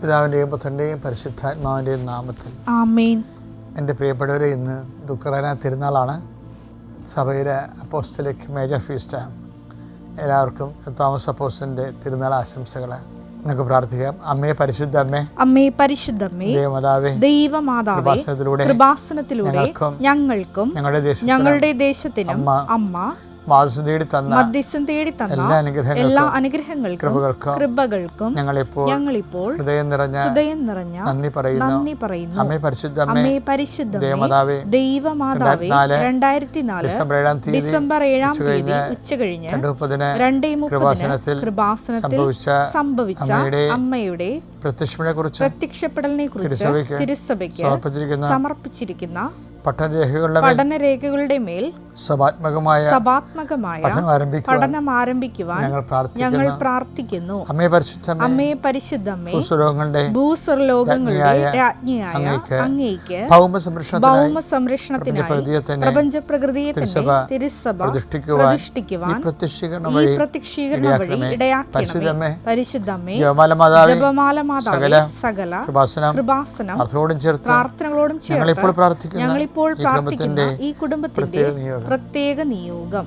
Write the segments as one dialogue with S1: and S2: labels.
S1: പിതാവിന്റെയും പുത്രന്റെയും പരിശുദ്ധാത്മാവിന്റെയും നാമത്തിൽ
S2: ആമേൻ.
S1: എന്റെ പ്രിയപ്പെട്ടവരെ ഇന്ന് ദുഃഖറാന തിരുനാളാണ്. സഭയിലെ അപ്പോസ്റ്റലിക് മേജർ ഫീസ്റ്റാണ്. എല്ലാവർക്കും തോമസ് അപ്പോസ്റ്റലിന്റെ തിരുനാൾ ആശംസകൾ നമുക്ക് പ്രാർത്ഥിക്കാം. അമ്മയെ പരിശുദ്ധ അമ്മേ
S2: അമ്മേ പരിശുദ്ധമ്മേ
S1: ദൈവമാതാവേ
S2: ദൈവമാതാവേ
S1: കൃപാസനത്തിലൂടെ ഞങ്ങൾക്കും ഞങ്ങളുടെ
S2: ദേശത്തിനും
S1: അമ്മ
S2: അമ്മ
S1: തേടി തന്ന
S2: മധ്യസ്ഥം തേടി തന്ന
S1: എല്ലാ അനുഗ്രഹങ്ങൾക്കും
S2: എല്ലാ അനുഗ്രഹങ്ങൾക്കും
S1: കൃപകൾക്കും
S2: കൃപകൾക്കും
S1: ഞങ്ങളിപ്പോൾ
S2: ഞങ്ങളിപ്പോൾ
S1: ഹൃദയം നിറഞ്ഞ
S2: ഹൃദയം നിറഞ്ഞ
S1: നന്ദി പറയുന്നു.
S2: നന്ദി പറയുന്നു.
S1: അമ്മേ പരിശുദ്ധ അമ്മേ
S2: പരിശുദ്ധ
S1: ദേവമാതാവേ
S2: ദൈവമാതാവേ രണ്ടായിരത്തി നാല്
S1: ഡിസംബർ ഏഴാം തീയതി
S2: ഡിസംബർ ഏഴാം തീയതി
S1: ഉച്ച
S2: കഴിഞ്ഞ്
S1: രണ്ട് മുപ്പതിന്
S2: രണ്ടേ മുപ്പതിന്
S1: കൃപാസനത്തിൽ സംഭവിച്ച അമ്മയുടെ
S2: പ്രത്യക്ഷപ്പെടലിനെ കുറിച്ച്
S1: തിരുസഭയ്ക്ക് സമർപ്പിച്ചിരിക്കുന്ന പഠനരേഖകളുടെ മേൽ
S2: പഠനരേഖകളുടെ മേൽ
S1: സഭാത്മകമായ
S2: സഭാത്മകമായ
S1: പഠനം ആരംഭിക്കുവാൻ ഞങ്ങൾ
S2: ഞങ്ങൾ
S1: പ്രാർത്ഥിക്കുന്നു.
S2: അമ്മയെ
S1: അമ്മേ പരിശുദ്ധ
S2: അമ്മയെ പരിശുദ്ധമ്മേ
S1: ഭൂസ്വലോകങ്ങളുടെ
S2: ഭൂസ്വർലോകങ്ങളുടെ
S1: രാജ്ഞിയായ അങ്ങേക്ക് ഭൗമ
S2: ഭൗമ സംരക്ഷണത്തിനായി പ്രപഞ്ച പ്രകൃതിയെ തന്നെ
S1: തിരുസഭ പ്രതിഷ്ഠിക്കുവാൻ ഈ പ്രത്യക്ഷീകരണം വഴി ഇടയാക്കണമേ.
S2: പരിശുദ്ധമ്മേ
S1: ജപമാല മാതാവേ സകല
S2: സകല
S1: കൃപാസനം
S2: കൃപാസനം
S1: പ്രാർത്ഥനയോടും ചേർത്ത്
S2: പ്രാർത്ഥനകളോടും
S1: ഞങ്ങളിപ്പോൾ
S2: ഇപ്പോൾ
S1: പ്രാർത്ഥിക്കുന്ന ഈ
S2: പ്രാർത്ഥിക്കുന്ന ഈ കുടുംബത്തിന്റെ
S1: പ്രത്യേക നിയോഗം.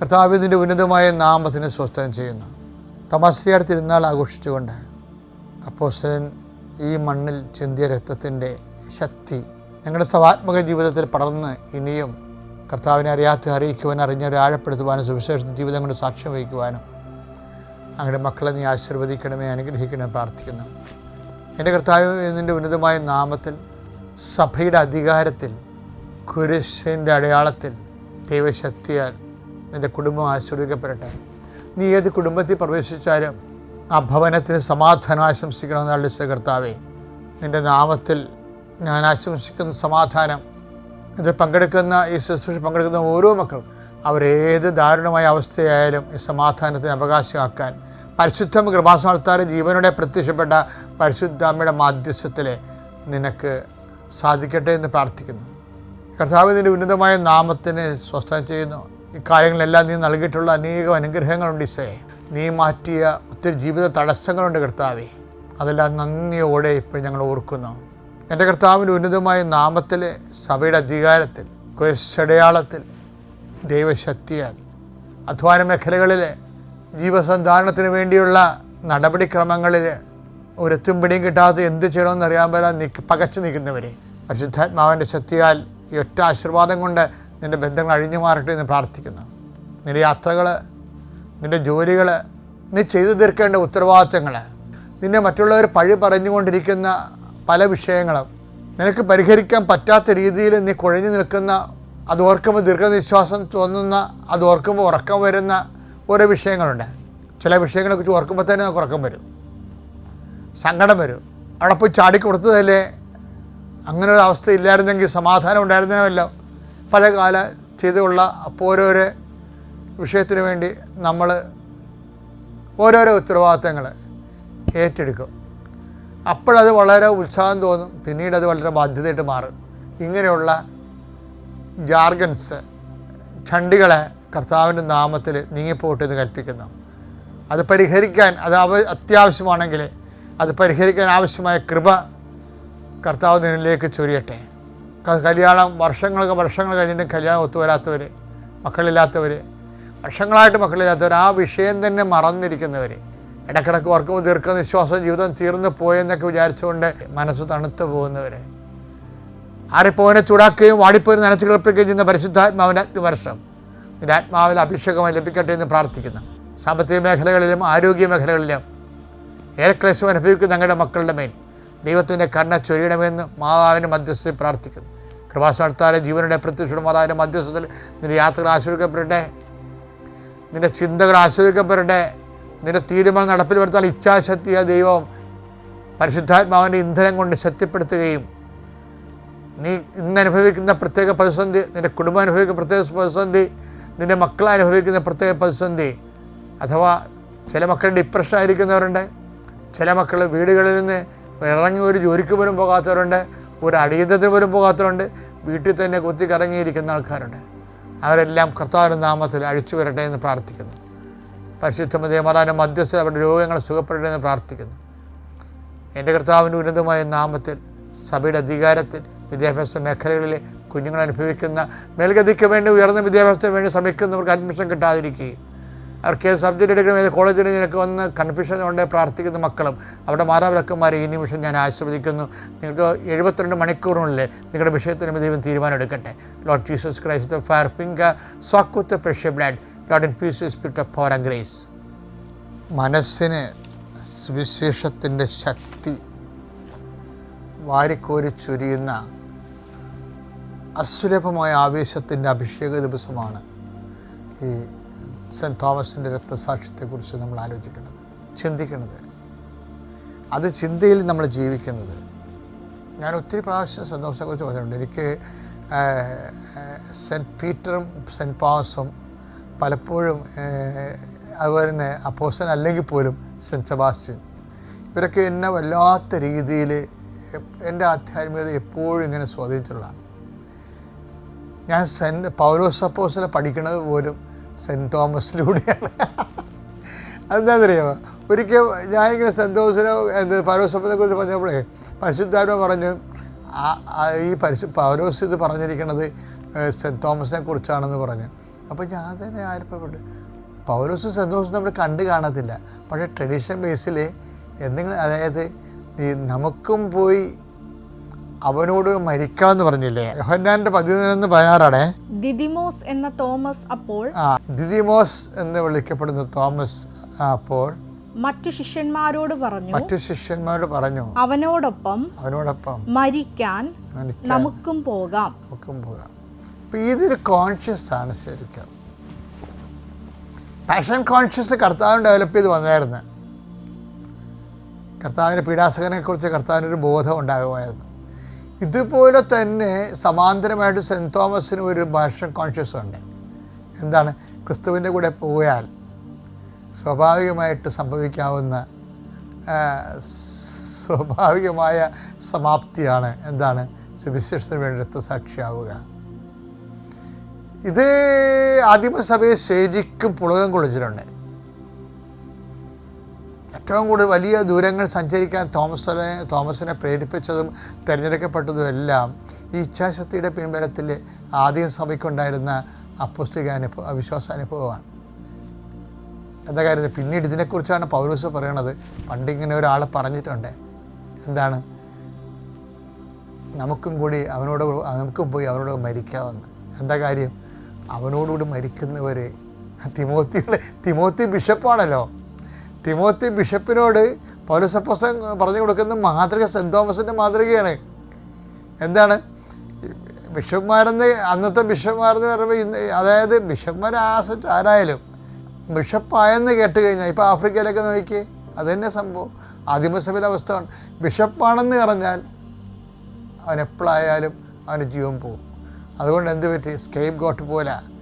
S1: കർത്താവിന്റെ ഉന്നതമായ നാമത്തിന് സ്വസ്ഥനം ചെയ്യുന്നു. തമാശ്രീയുടെ തിരുനാൾ ആഘോഷിച്ചുകൊണ്ട് അപ്പോസ്റ്റലൻ ഈ മണ്ണിൽ ചിന്തിയ രക്തത്തിന്റെ ശക്തി ഞങ്ങളുടെ സവാത്മക ജീവിതത്തിൽ പടർന്ന് ഇനിയും കർത്താവിനെ അറിയാത്ത അറിയിക്കുവാനും അറിഞ്ഞവരെ ആഴപ്പെടുത്തുവാനും സുവിശേഷ ജീവിതം കൊണ്ട് സാക്ഷ്യം വഹിക്കുവാനും അങ്ങയുടെ മക്കളെ നീ ആശീർവദിക്കണമേ അനുഗ്രഹിക്കണമേ പ്രാർത്ഥിക്കുന്നു. എന്റെ കർത്താവ് എന്നതിന്റെ ഉന്നതമായ നാമത്തിൽ സഭയുടെ അധികാരത്തിൽ കുരിശിന്റെ അടയാളത്തിൽ ദൈവശക്തിയാൽ നിന്റെ കുടുംബം ആശീർവിക്കപ്പെടട്ടെ നീ ഏത് കുടുംബത്തിൽ പ്രവേശിച്ചാലും ആ ഭവനത്തിന് സമാധാനം ആശംസിക്കണമെന്നുള്ള കർത്താവേ നിന്റെ നാമത്തിൽ ഞാൻ ആശംസിക്കുന്ന സമാധാനം ഇത് പങ്കെടുക്കുന്ന ഈ ശുശ്രൂഷ പങ്കെടുക്കുന്ന ഓരോ മക്കളും അവരേത് ദാരുണമായ അവസ്ഥയായാലും ഈ സമാധാനത്തിന് അവകാശമാക്കാൻ പരിശുദ്ധം കൃപാസ്ഥാനത്താറ് ജീവനോടെ പ്രത്യക്ഷപ്പെട്ട പരിശുദ്ധാമ്മയുടെ മാധ്യസ്ഥത്തിൽ നിനക്ക് സാധിക്കട്ടെ എന്ന് പ്രാർത്ഥിക്കുന്നു. കർത്താവ് നിന്റെ ഉന്നതമായ നാമത്തിന് സ്വസ്ഥം ചെയ്യുന്നു. കാര്യങ്ങളെല്ലാം നീ നൽകിയിട്ടുള്ള അനേകം അനുഗ്രഹങ്ങളുണ്ട് ഈശോയെ നീ മാറ്റിയ ഒത്തിരി ജീവിത തടസ്സങ്ങളുണ്ട് കർത്താവെ. അതെല്ലാം നന്ദിയോടെ ഇപ്പോൾ ഞങ്ങൾ ഓർക്കുന്നു. എന്റെ കർത്താവിന്റെ ഉന്നതമായ നാമത്തിൽ സഭയുടെ അധികാരത്തിൽ കുശടയാളത്തിൽ ദൈവശക്തിയാൽ അധ്വാന മേഖലകളിൽ ജീവസന്ധാരണത്തിന് വേണ്ടിയുള്ള നടപടിക്രമങ്ങളിൽ ഒരെത്തും പിടിയും കിട്ടാതെ എന്ത് ചെയ്യണമെന്ന് അറിയാൻ പറ്റാൻ പകച്ചു നിൽക്കുന്നവരെ. പരിശുദ്ധാത്മാവിന്റെ ശക്തിയാൽ ഈ ഒറ്റ ആശീർവാദം കൊണ്ട് നിന്റെ ബന്ധങ്ങൾ അഴിഞ്ഞു മാറട്ടെ എന്ന് പ്രാർത്ഥിക്കുന്നു. നിന്റെ യാത്രകൾ നിന്റെ ജോലികൾ നീ ചെയ്തു തീർക്കേണ്ട ഉത്തരവാദിത്തങ്ങൾ നിന്നെ മറ്റുള്ളവർ പഴി പറഞ്ഞുകൊണ്ടിരിക്കുന്ന പല വിഷയങ്ങളും നിനക്ക് പരിഹരിക്കാൻ പറ്റാത്ത രീതിയിൽ നീ കുഴഞ്ഞു നിൽക്കുന്ന അത് ഓർക്കുമ്പോൾ ദീർഘനിശ്വാസം തോന്നുന്ന അത് ഓർക്കുമ്പോൾ ഉറക്കം വരുന്ന ഓരോ വിഷയങ്ങളുണ്ട്. ചില വിഷയങ്ങളെക്കുറിച്ച് ഓർക്കുമ്പോൾ തന്നെ നമുക്ക് ഉറക്കം വരും. സങ്കടം വരും. അവിടെ പോയി ചാടിക്കൊടുത്തതല്ലേ? അങ്ങനെ ഒരു അവസ്ഥ ഇല്ലായിരുന്നെങ്കിൽ സമാധാനം ഉണ്ടായിരുന്നല്ലോ പല കാല അപ്പോൾ ഓരോരോ വിഷയത്തിന് വേണ്ടി നമ്മൾ ഓരോരോ ഉത്തരവാദിത്തങ്ങൾ ഏറ്റെടുക്കും. അപ്പോഴത് വളരെ ഉത്സാഹം തോന്നും പിന്നീട് അത് വളരെ ബാധ്യതയായിട്ട് മാറും. ഇങ്ങനെയുള്ള ജാർഗൻസ് ചണ്ടികളെ കർത്താവിന്റെ നാമത്തിൽ നീങ്ങിപ്പോട്ടെ എന്ന് കൽപ്പിക്കുന്നു. അത് പരിഹരിക്കാൻ അത് അവ അത്യാവശ്യമാണെങ്കിൽ അത് പരിഹരിക്കാൻ ആവശ്യമായ കൃപ കർത്താവ് നിന്നിലേക്ക് ചൊരിയട്ടെ. കല്യാണം വർഷങ്ങളൊക്കെ വർഷങ്ങൾ കഴിഞ്ഞിട്ട് കല്യാണം ഒത്തുവരാത്തവർ മക്കളില്ലാത്തവർ വർഷങ്ങളായിട്ട് മക്കളില്ലാത്തവർ ആ വിഷയം തന്നെ മറന്നിരിക്കുന്നവർ ഇടക്കിടക്ക് ഓർക്കുമ്പോൾ ദീർഘനിശ്വാസം ജീവിതം തീർന്നു പോയെന്നൊക്കെ വിചാരിച്ചുകൊണ്ട് മനസ്സ് തണുത്തു പോകുന്നവർ ആരെപ്പോനെ ചൂടാക്കുകയും വാടിപ്പോയി നനച്ചു കിളപ്പിക്കുകയും ചെയ്യുന്ന പരിശുദ്ധാത്മാവിന്റെ വർഷം നിന്റെ ആത്മാവിൽ അഭിഷേകമായി ലഭിക്കട്ടെ എന്ന് പ്രാർത്ഥിക്കുന്നു. സാമ്പത്തിക മേഖലകളിലും ആരോഗ്യ മേഖലകളിലും ഏറെ ക്ലേശം അനുഭവിക്കുന്ന ഞങ്ങളുടെ മക്കളുടെ മേൽ. ദൈവത്തിന്റെ കണ്ണ ചൊരിയണമെന്ന് മാതാവിന്റെ മധ്യസ്ഥയിൽ പ്രാർത്ഥിക്കുന്നു. കൃപാസ്ഥാനത്താരെ ജീവനുടെ പ്രത്യക്ഷയുടെ മാതാവിന്റെ മധ്യസ്ഥത്തിൽ നിന്റെ യാത്രകൾ ആശ്രയിക്കപ്പെടട്ടെ നിന്റെ ചിന്തകൾ ആശ്രയിക്കപ്പെടട്ടെ നിന്റെ തീരുമാനം നടപ്പിൽ വരുത്താൻ ഇച്ഛാശക്തിയ ദൈവം പരിശുദ്ധാത്മാവിന്റെ ഇന്ധനം കൊണ്ട് ശക്തിപ്പെടുത്തുകയും നീ ഇന്ന് അനുഭവിക്കുന്ന പ്രത്യേക പ്രതിസന്ധി നിന്റെ കുടുംബം അനുഭവിക്കുന്ന പ്രത്യേക പ്രതിസന്ധി നിന്റെ മക്കൾ അനുഭവിക്കുന്ന പ്രത്യേക പ്രതിസന്ധി അഥവാ ചില മക്കൾ ഡിപ്രഷൻ ആയിരിക്കുന്നവരുണ്ട് ചില മക്കൾ വീടുകളിൽ നിന്ന് ഇറങ്ങി ഒരു ജോലിക്ക് പോലും പോകാത്തവരുണ്ട് ഒരു അടിയന്തരത്തിന് പോലും പോകാത്തവരുണ്ട് വീട്ടിൽ തന്നെ കുത്തി കറങ്ങിയിരിക്കുന്ന ആൾക്കാരുണ്ട്. അവരെല്ലാം കർത്താവിന്റെ നാമത്തിൽ അഴിച്ചു വരട്ടെ എന്ന് പ്രാർത്ഥിക്കുന്നു. പരിശുദ്ധ ദേവമാതാവിന്റെ മധ്യസ്ഥ അവരുടെ രോഗങ്ങൾ സുഖപ്പെടട്ടെ എന്ന് പ്രാർത്ഥിക്കുന്നു. എന്റെ കർത്താവിന്റെ ഉന്നതമായ നാമത്തിൽ സഭയുടെ അധികാരത്തിൽ വിദ്യാഭ്യാസ മേഖലകളിലെ കുഞ്ഞുങ്ങൾ അനുഭവിക്കുന്ന മേൽഗതിക്ക് വേണ്ടി ഉയർന്ന വിദ്യാഭ്യാസത്തിന് വേണ്ടി ശ്രമിക്കുന്നവർക്ക് അഡ്മിഷൻ കിട്ടാതിരിക്കുകയും അവർക്ക് ഏത് സബ്ജക്റ്റ് എടുക്കണം ഏത് കോളേജിൽ നിനക്ക് വന്ന് കൺഫ്യൂഷൻ കൊണ്ട് പ്രാർത്ഥിക്കുന്ന മക്കളും അവിടെ മാതാപിതാക്കന്മാരെ ഈ നിമിഷം ഞാൻ ആശീർവദിക്കുന്നു. നിങ്ങൾക്ക് എഴുപത്തിരണ്ട് മണിക്കൂറിനുള്ളിൽ നിങ്ങളുടെ വിഷയത്തിന് ദൈവം തീരുമാനം എടുക്കട്ടെ Lord Jesus Christ fire finger soak precious blood Lord in peace spirit of power and grace മനസ്സിന് സുവിശേഷത്തിന്റെ ശക്തി വാരിക്കോരി ചൊരിയുന്ന അസുലഭമായ ആവേശത്തിന്റെ അഭിഷേക ദിവസമാണ് ഈ സെന്റ് തോമസിന്റെ രക്തസാക്ഷ്യത്തെക്കുറിച്ച് നമ്മൾ ആലോചിക്കുന്നത് ചിന്തിക്കുന്നത് അത് ചിന്തയിൽ നമ്മൾ ജീവിക്കുന്നത്. ഞാൻ ഒത്തിരി പ്രാവശ്യം സെന്റ് തോമസിനെക്കുറിച്ച് പറഞ്ഞിട്ടുണ്ട്. എനിക്ക് സെന്റ് പീറ്ററും സെന്റ് തോമസും പലപ്പോഴും അതുപോലെ തന്നെ അപ്പോസൻ അല്ലെങ്കിൽ പോലും സെന്റ് സെബാസ്റ്റ്യൻ ഇവരൊക്കെ എന്നെ വല്ലാത്ത രീതിയിൽ എന്റെ ആധ്യാത്മികത എപ്പോഴും ഇങ്ങനെ സ്വാധീനിച്ചിട്ടുള്ളതാണ്. ഞാൻ സെന്റ് പൗലോസ് അപ്പോസിലെ പഠിക്കുന്നത് പോലും സെന്റ് തോമസിലൂടെയാണ്. അതെന്താണെന്നറിയാമോ? ഒരിക്കൽ ഞാനിങ്ങനെ സെന്റ് തോമസിനെ എന്ത് അപ്പനെ കുറിച്ച് പറഞ്ഞപ്പോഴേ പരിശുദ്ധാരോ പറഞ്ഞു ഈ പരിശു പൗരോസ് ഇത് പറഞ്ഞിരിക്കുന്നത് സെന്റ് തോമസിനെ കുറിച്ചാണെന്ന് പറഞ്ഞു. അപ്പോൾ ഞാൻ തന്നെ ആര്യപ്പെട്ടു പൗരോസ് സെന്റ് തോമസ് നമ്മൾ കണ്ടു കാണത്തില്ല. പക്ഷേ ട്രഡീഷണൽ ബേസിൽ എന്തെങ്കിലും അതായത് ഈ നമുക്കും പോയി അവനോട് മരിക്കാമെന്ന് പറഞ്ഞില്ലേ? യോഹന്നാന്റെ പതിനൊന്ന് പതിനാറാണേ.
S2: ദിദിമോസ് എന്ന തോമസ് അപ്പോൾ
S1: ദിദിമോസ് എന്ന് വിളിക്കപ്പെടുന്ന തോമസ് അപ്പോൾ
S2: മറ്റു ശിഷ്യന്മാരോട് പറഞ്ഞു
S1: മറ്റു ശിഷ്യന്മാരോട് പറഞ്ഞു
S2: അവനോടൊപ്പം
S1: അവനോടൊപ്പം
S2: മരിക്കാൻ നമുക്കും പോകാം.
S1: നമുക്കും പോകാം. അപ്പം ഇതൊരു കോൺഷ്യസ് ആണ് ശരിക്കും. പാഷൻ കോൺഷ്യസ് കർത്താവിന് ഡെവലപ്പ് ചെയ്ത് വന്നായിരുന്നു. കർത്താവിന്റെ പീഡാസകനെക്കുറിച്ച് കർത്താവിനൊരു ബോധം ഉണ്ടാകുമായിരുന്നു. ഇതുപോലെ തന്നെ സമാന്തരമായിട്ട് സെന്റ് തോമസിന് ഒരു ഭാഷ കോൺഷ്യസ് ഉണ്ട് എന്താണ്? ക്രിസ്തുവിന്റെ കൂടെ പോയാൽ സ്വാഭാവികമായിട്ട് സംഭവിക്കാവുന്ന സ്വാഭാവികമായ സമാപ്തിയാണ് എന്താണ്? സുവിശേഷത്തിന് വേണ്ടി രക്തസാക്ഷിയാവുക. ഇത് ആദിമസഭയെ ശരിക്കും പുളകം കൊള്ളിച്ചിട്ടുണ്ട്. ഏറ്റവും കൂടുതൽ വലിയ ദൂരങ്ങൾ സഞ്ചരിക്കാൻ തോമസിനെ തോമസിനെ പ്രേരിപ്പിച്ചതും തിരഞ്ഞെടുക്കപ്പെട്ടതും എല്ലാം ഈ ഇച്ഛാശക്തിയുടെ പിൻബലത്തിൽ ആദ്യം സഭയ്ക്കുണ്ടായിരുന്ന അപ്പുസ്തിക അനുഭവ അവിശ്വാസാനുഭവമാണ് എന്താ കാര്യത്തിൽ പിന്നീട് ഇതിനെക്കുറിച്ചാണ് പൗരൂസ് പറയണത്. പണ്ടിങ്ങനെ ഒരാൾ പറഞ്ഞിട്ടുണ്ട്. എന്താണ്? നമുക്കും കൂടി അവനോട് നമുക്കും പോയി അവനോട് മരിക്കാമെന്ന് എന്താ കാര്യം? അവനോടുകൂടി മരിക്കുന്നവർ തിമോത്തിയുടെ തിമോത്തി ബിഷപ്പാണല്ലോ. തിമോത്തി ബിഷപ്പിനോട് പൗലസപ്പോസൻ പറഞ്ഞു കൊടുക്കുന്ന മാതൃക സെന്റ് തോമസിന്റെ മാതൃകയാണ്. എന്താണ്? ബിഷപ്പ്മാരെന്ന് അന്നത്തെ ബിഷപ്പ്മാരെന്ന് പറയുമ്പോൾ ഇന്ന് അതായത് ബിഷപ്പ്മാർ ആശ്രയിച്ച് ആരായാലും ബിഷപ്പായെന്ന് കേട്ട് കഴിഞ്ഞാൽ ഇപ്പോൾ ആഫ്രിക്കയിലൊക്കെ നോക്കിയേ അത് തന്നെ സംഭവം. ആദിമസഭയിലെ അവസ്ഥയാണ്. ബിഷപ്പാണെന്ന് പറഞ്ഞാൽ അവൻ എപ്പോഴായാലും അവന് ജീവൻ പോകും അതുകൊണ്ട് എന്ത് പറ്റി? സ്കേപ്പ് ഗോട്ട് പോലെ.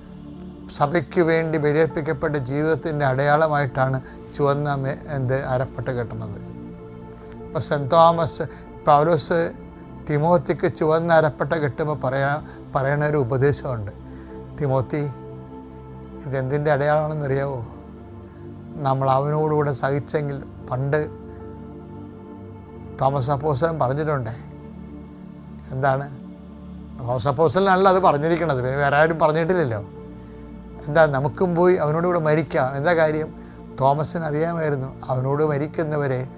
S1: സഭയ്ക്ക് വേണ്ടി ബലിയർപ്പിക്കപ്പെട്ട ജീവിതത്തിന്റെ അടയാളമായിട്ടാണ് ചുവന്ന എന്ത് അരപ്പെട്ട് കെട്ടുന്നത്. ഇപ്പോൾ സെന്റ് തോമസ് പൗലോസ് തിമോത്തിക്ക് ചുവന്ന അരപ്പട്ട കെട്ടുമ്പോൾ പറയാ പറയണ ഒരു ഉപദേശമുണ്ട്. തിമോത്തി ഇതെന്തിന്റെ അടയാളമാണെന്ന് അറിയാവോ നമ്മൾ അവനോടുകൂടെ സഹിച്ചെങ്കിൽ പണ്ട് തോമസ് അപ്പോസൻ പറഞ്ഞിട്ടുണ്ട്. എന്താണ്? തോമസ് അപ്പോസലിനല്ല അത് പറഞ്ഞിരിക്കണത്. പിന്നെ വേറെ ആരും പറഞ്ഞിട്ടില്ലല്ലോ. എന്താ നമുക്കും പോയി അവനോട് കൂടെ മരിക്കാം? എന്താ കാര്യം? തോമസിന് അറിയാമായിരുന്നു അവനോട് മരിക്കുന്നവരെ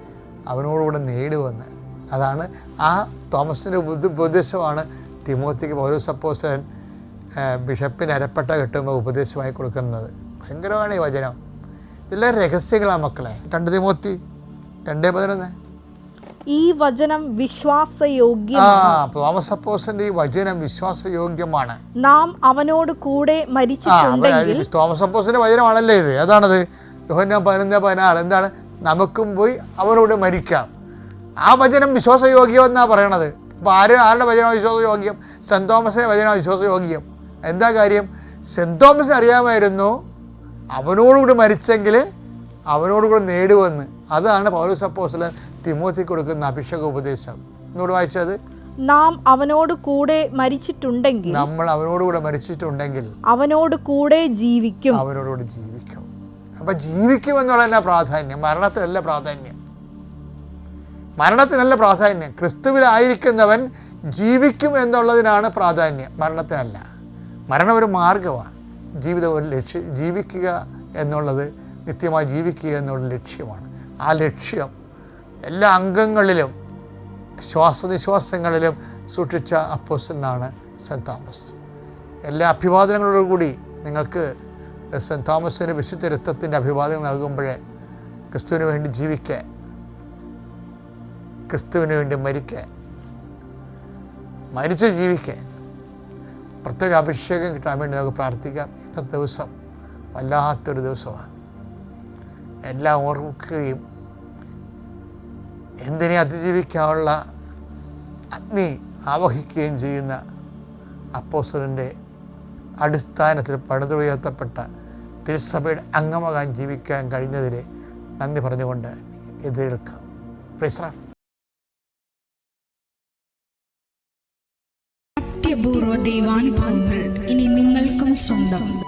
S1: അവനോടുകൂടെ നേടുവെന്ന്. അതാണ് ആ തോമസിന്റെ ഉപദേശമാണ് തിമോത്തിക്ക് ഓരോ സപ്പോസൻ ബിഷപ്പിന് അരപ്പെട്ട കെട്ടുമ്പോൾ ഉപദേശമായി കൊടുക്കുന്നത്. ഭയങ്കരമാണ് ഈ വചനം. ഇതെല്ലാം രഹസ്യങ്ങളാണ് മക്കളെ. രണ്ട് തിമോത്തി രണ്ടേ പതിനൊന്ന്.
S2: ഈ വചനം
S1: വിശ്വാസയോഗ്യമാണ് തോമസ് ഈ വചനം വിശ്വാസയോഗ്യമാണ്.
S2: നാം അവനോട് കൂടെ മരിച്ചിട്ടുണ്ടെങ്കിൽ
S1: അപ്പൊ തോമസ് അപ്പോസിന്റെ വചനമാണല്ലേ ഇത്? അതാണത് യോഹന്ന പതിനൊന്ന് പതിനാറ്. എന്താണ്? നമുക്കും പോയി അവരോട് മരിക്കാം. ആ വചനം വിശ്വാസയോഗ്യം എന്നാണ് പറയണത്. അപ്പോൾ ആര് ആരുടെ വചനം വിശ്വാസയോഗ്യം? സെന്റ് തോമസിന്റെ വചനം വിശ്വാസയോഗ്യം. എന്താ കാര്യം? സെന്റ് തോമസിന് അറിയാമായിരുന്നു അവനോടുകൂടി മരിച്ചെങ്കിൽ അവനോടുകൂടി നേടുവെന്ന് അതാണ് പൗലോസ് തിമോത്തി കൊടുക്കുന്ന അഭിഷേക ഉപദേശം. എന്നോട് വായിച്ചത്?
S2: നാം അവനോട് കൂടെ മരിച്ചിട്ടുണ്ടെങ്കിൽ
S1: നമ്മൾ അവനോട് കൂടെ മരിച്ചിട്ടുണ്ടെങ്കിൽ
S2: അവനോട് കൂടെ ജീവിക്കും.
S1: അവരോട് ജീവിക്കും. അപ്പൊ ജീവിക്കും എന്നുള്ളതല്ല പ്രാധാന്യം. മരണത്തിനല്ല പ്രാധാന്യം. മരണത്തിനല്ല പ്രാധാന്യം. ക്രിസ്തുവിലായിരിക്കുന്നവൻ ജീവിക്കും എന്നുള്ളതിനാണ് പ്രാധാന്യം. മരണത്തിനല്ല. മരണം ഒരു മാർഗമാണ് ജീവിതം ഒരു ലക്ഷ്യം ജീവിക്കുക എന്നുള്ളത് നിത്യമായി ജീവിക്കുക എന്നുള്ള ലക്ഷ്യമാണ്. ആ ലക്ഷ്യം എല്ലാ അംഗങ്ങളിലും ശ്വാസനിശ്വാസങ്ങളിലും സൂക്ഷിച്ച അപ്പോസനാണ് സെന്റ് തോമസ്. എല്ലാ അഭിവാദനങ്ങളോടുകൂടി നിങ്ങൾക്ക് സെന്റ് തോമസിന് വിശുദ്ധ രക്തത്തിന്റെ അഭിവാദനം നൽകുമ്പോഴേ ക്രിസ്തുവിന് വേണ്ടി ജീവിക്കാൻ ക്രിസ്തുവിന് വേണ്ടി മരിക്കാൻ മരിച്ച് ജീവിക്കാൻ പ്രത്യേക അഭിഷേകം കിട്ടാൻ വേണ്ടി നമുക്ക് പ്രാർത്ഥിക്കാം. ഇന്നത്തെ ദിവസം വല്ലാത്തൊരു ദിവസമാണ്. എല്ലാം ഓർക്കുകയും എന്തിനെ അതിജീവിക്കാനുള്ള അഗ്നി ആവഹിക്കുകയും ചെയ്യുന്ന അപ്പോസ്റ്റലിന്റെ അടിസ്ഥാനത്തിൽ പണിതുയർത്തപ്പെട്ട തിരുസഭയുടെ അംഗമാകാൻ ജീവിക്കാൻ കഴിഞ്ഞതിൽ നന്ദി പറഞ്ഞുകൊണ്ട് എതിരേൽക്കാം. പ്രൈസ്
S3: അത്യപൂർവ ദൈവാനുഭവങ്ങൾ ഇനി നിങ്ങൾക്കും സ്വന്തം.